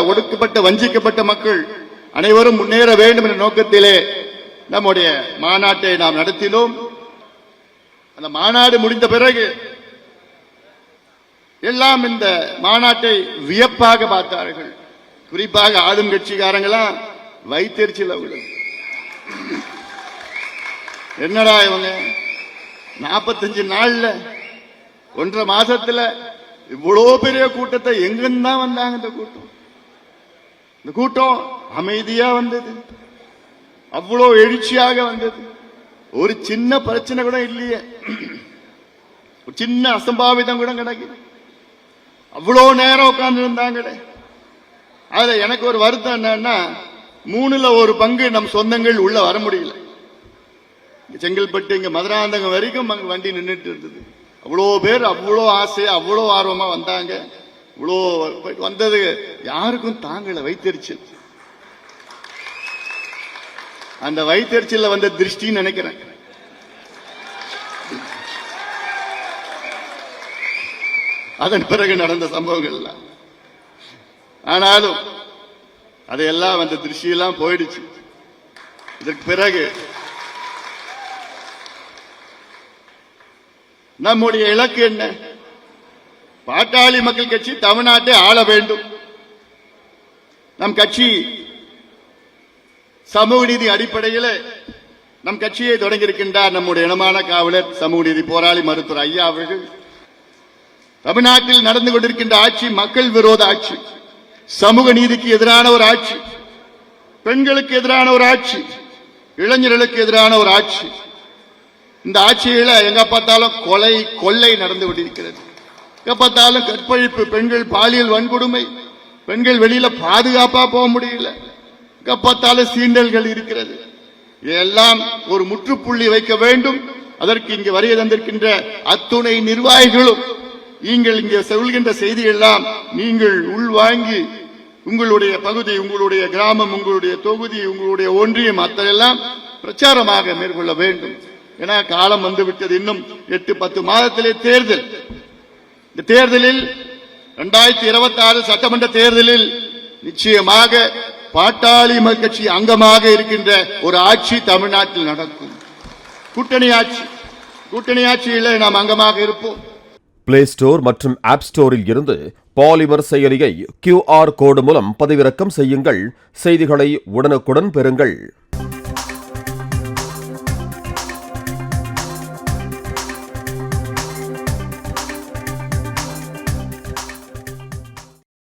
ஒடுக்கப்பட்ட வஞ்சிக்கப்பட்ட மக்கள் அனைவரும் முன்னேற வேண்டும் என்ற நோக்கத்திலே நம்முடைய மாநாட்டை நாம் நடத்தினோம். அந்த மாநாடு முடிந்த பிறகு எல்லாம் இந்த மாநாட்டை வியப்பாக பார்த்தார்கள். குறிப்பாக ஆளும் கட்சிக்காரங்களாம் வைத்தெரிச்சல அவர்கள். என்னடா இவங்க? நாற்பத்தஞ்சு நாள்ல ஒன்றரை மாசத்துல இவ்வளோ பெரிய கூட்டத்தை எங்கிருந்தான் வந்தாங்க இந்த கூட்டம்? இந்த கூட்டம் அமைதியா வந்தது. அவ்வளோ எழுச்சியாக வந்தது. ஒரு சின்ன பிரச்சனை கூட இல்லையே. ஒரு சின்ன அசம்பாவிதம் கூட கிடைக்குது அவ்வளோ நேரம் உட்கார்ந்து இருந்தாங்களே அதுல எனக்கு ஒரு வருத்தம் என்னன்னா மூணுல ஒரு பங்கு நம் சொந்தங்கள் உள்ள வர முடியல. செங்கல்பட்டு இங்க மதுராந்தகம் வரைக்கும் வண்டி நின்றுட்டு இருந்தது. அவ்வளோ பேர் அவ்வளோ ஆசை அவ்வளோ ஆர்வமா வந்தாங்க. இவ்வளோ போயிட்டு வந்தது. யாருக்கும் தாங்கல வைத்தறிச்சல் அந்த வைத்தறிச்சல்ல வந்த திருஷ்டின்னு நினைக்கிறேன். அதன் பிறகு நடந்த சம்பவங்கள் எல்லாம் ஆனாலும் அதையெல்லாம் அந்த திருஷ்டியெல்லாம் போயிடுச்சு. இதற்கு பிறகு நம்முடைய இலக்கு என்ன? பாட்டாளி மக்கள் கட்சி தமிழ்நாட்டை ஆள வேண்டும். நம் கட்சி சமூக நீதி அடிப்படையில் நம் கட்சியை தொடங்கியிருக்கின்றார் நம்முடைய இனமான காவலர் சமூக நீதி போராளி மருத்துவர் ஐயா அவர்கள். தமிழ்நாட்டில் நடந்து கொண்டிருக்கின்ற ஆட்சி மக்கள் விரோத ஆட்சி. சமூக நீதிக்கு எதிரான ஒரு ஆட்சி. பெண்களுக்கு எதிரான ஒரு ஆட்சி. இளைஞர்களுக்கு எதிரான ஒரு ஆட்சி. இந்த ஆட்சியில எங்க பார்த்தாலும் கொலை கொள்ளை நடந்து கொண்டிருக்கிறது. பார்த்தாலும் கற்பழிப்பு. பெண்கள் பாலியல் வன்கொடுமை. பெண்கள் வெளியில பாதுகாப்பா போக முடியல. எங்க பார்த்தாலும் சீண்டல்கள் இருக்கிறது. இதெல்லாம் ஒரு முற்றுப்புள்ளி வைக்க வேண்டும். அதற்கு இங்கு வருகை தந்திருக்கின்ற அத்துணை நிர்வாகிகளும் நீங்கள் இங்கே சொல்கின்ற செய்தி எல்லாம் நீங்கள் உள்வாங்கி உங்களுடைய பகுதி உங்களுடைய கிராமம் உங்களுடைய தொகுதி உங்களுடைய ஒன்றியம் அத்தனையெல்லாம் பிரச்சாரமாக மேற்கொள்ள வேண்டும். என காலம் வந்துவிட்டது. இன்னும் எட்டு பத்து மாதத்திலே தேர்தல். இந்த தேர்தலில் இரண்டாயிரத்தி இருபத்தி ஆறு சட்டமன்ற தேர்தலில் நிச்சயமாக பாட்டாளி கட்சி அங்கமாக இருக்கின்ற ஒரு ஆட்சி தமிழ்நாட்டில் நடக்கும். கூட்டணி ஆட்சி. கூட்டணி ஆட்சியில் நாம் அங்கமாக இருப்போம். பிளே ஸ்டோர் மற்றும் ஆப் ஸ்டோரில் இருந்து பாலிமர் செயலியை கியூஆர் கோடு மூலம் பதிவிறக்கம் செய்யுங்கள். செய்திகளை உடனுக்குடன் பெறுங்கள்.